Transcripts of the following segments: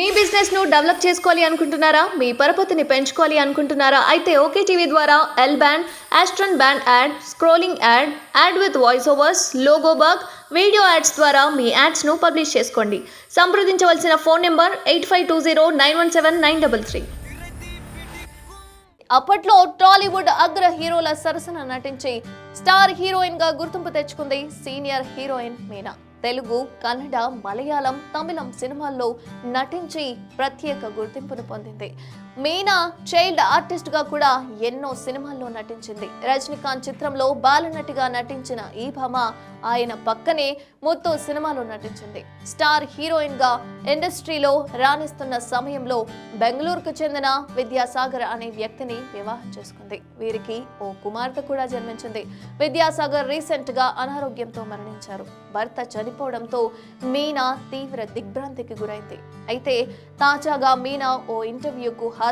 మీ బిజినెస్ను డెవలప్ చేసుకోవాలి అనుకుంటున్నారా? మీ పరపతిని పెంచుకోవాలి అనుకుంటున్నారా? అయితే ఓకే టీవీ ద్వారా L band Aston band ad scrolling ad ad with voice overs logo bug video ads ద్వారా మీ యాడ్స్ను పబ్లిష్ చేసుకోండి. సంప్రదించవలసిన phone number eight five two zero nine one seven nine double three అప్పట్లో టాలీవుడ్ అగ్ర హీరోల సరసన నటించి స్టార్ హీరోయిన్గా గుర్తింపు తెచ్చుకుంది సీనియర్ హీరోయిన్ మీనా. తెలుగు కన్నడ మలయాళం తమిళం సినిమాల్లో నటించి ప్రత్యేక గుర్తింపును పొందింది. మీనా చైల్డ్ ఆర్టిస్ట్గా కూడా ఎన్నో సినిమాల్లో నటించింది. రజనీకాంత్ చిత్రంలో బాలనటిగా నటించిన ఈ భామ ఆయన పక్కనే ముత్తు సినిమాలో నటించింది. స్టార్ హీరోయిన్గా ఇండస్ట్రీలో రాణిస్తున్న సమయంలో బెంగళూరుకు చెందిన విద్యాసాగర్ అనే వ్యక్తిని వివాహం చేసుకుంది. వీరికి ఓ కుమార్తె కూడా జన్మించింది. విద్యాసాగర్ రీసెంట్గా అనారోగ్యంతో మరణించారు. భర్త చనిపోవడంతో మీనా తీవ్ర దిగ్భ్రాంతికి గురైంది. అయితే తాజాగా మీనా ఓ ఇంటర్వ్యూకు హాజరు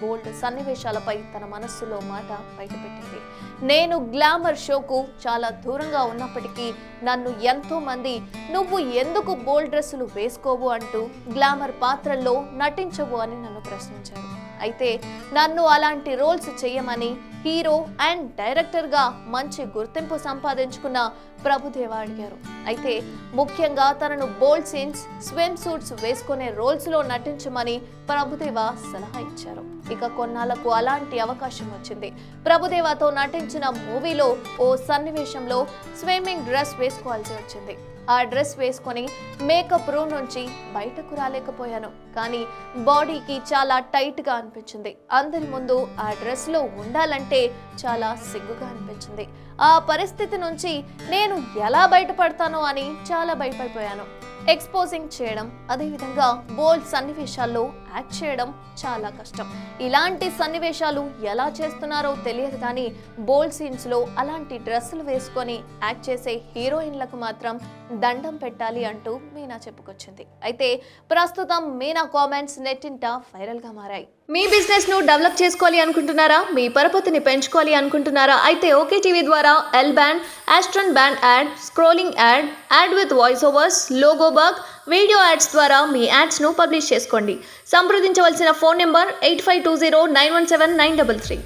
బోల్డ్ సన్నివేశాలపై తన మనస్సులో మాట బయటపెట్టింది. నేను గ్లామర్ షోకు చాలా దూరంగా ఉన్నప్పటికీ నన్ను ఎంతో మంది నువ్వు ఎందుకు బోల్డ్ డ్రెస్సులు వేసుకోవు? అంటూ గ్లామర్ పాత్రల్లో నటించవు అని నన్ను ప్రశ్నించారు. అయితే నన్ను అలాంటి రోల్స్ చేయమని హీరో అండ్ డైరెక్టర్గా మంచి గుర్తింపు సంపాదించుకున్న ప్రభుదేవ అడిగారు. అయితే ముఖ్యంగా తనను బోల్డ్ సీన్స్ స్విమ్ సూట్స్ వేసుకునే రోల్స్లో నటించమని ప్రభుదేవ సలహా ఇచ్చారు. ఇక కొన్నాళ్ళకు అలాంటి అవకాశం వచ్చింది. ప్రభుదేవతో నటించిన మూవీలో ఓ సన్నివేశంలో స్విమ్మింగ్ డ్రెస్ వేసుకోవాల్సి వచ్చింది. ఆ డ్రెస్ వేసుకొని మేకప్ రూమ్ నుంచి బయటకు రాలేకపోయాను. కానీ బాడీకి చాలా టైట్గా అనిపించింది. అందరి ముందు ఆ డ్రెస్లో ఉండాలంటే చాలా సిగ్గుగా అనిపించింది. ఆ పరిస్థితి నుంచి నేను ఎలా బయటపడతానో అని చాలా భయపడిపోయాను. ఎక్స్పోజింగ్ చేయడం అదేవిధంగా బోల్డ్ సన్నివేశాల్లో యాక్ట్ చేయడం చాలా కష్టం. ఇలాంటి సన్నివేశాలు ఎలా చేస్తున్నారో తెలియదు కానీ బోల్డ్ సీన్స్లో అలాంటి డ్రెస్సులు వేసుకొని యాక్ట్ చేసే హీరోయిన్లకు మాత్రం దండం పెట్టాలి అంటూ మీనా చెప్పుకొచ్చింది. అయితే ప్రస్తుతం మీనా కామెంట్స్ నెట్టింట వైరల్గా మారాయి. మీ బిజినెస్ను డెవలప్ చేసుకోవాలి అనుకుంటున్నారా? మీ పరపతిని పెంచుకోవాలి అనుకుంటున్నారా? అయితే ఓకే టీవీ ద్వారా L band Aston band ad scrolling ad ad with voice overs logo bug video ads ద్వారా మీ యాడ్స్ను పబ్లిష్ చేసుకోండి. సంప్రదించవలసిన phone number eight five two zero nine one seven nine double three